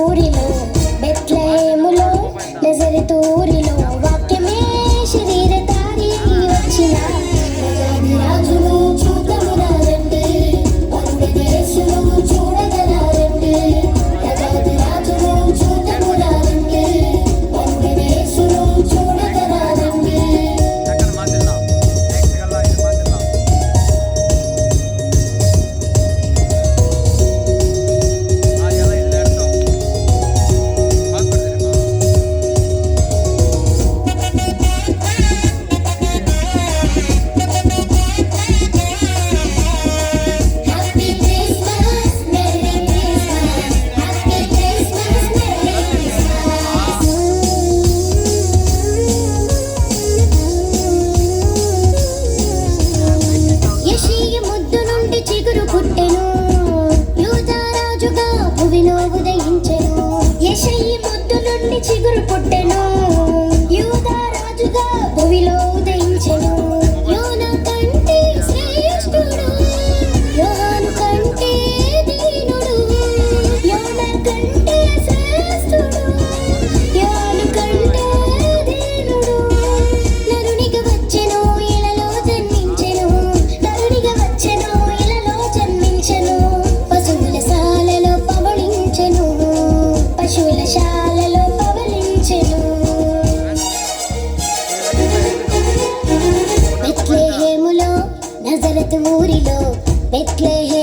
ఊరిలో బెత్లహేములో నజరి తూరిలో వాక్యమే ఊరిలో బెత్లెహే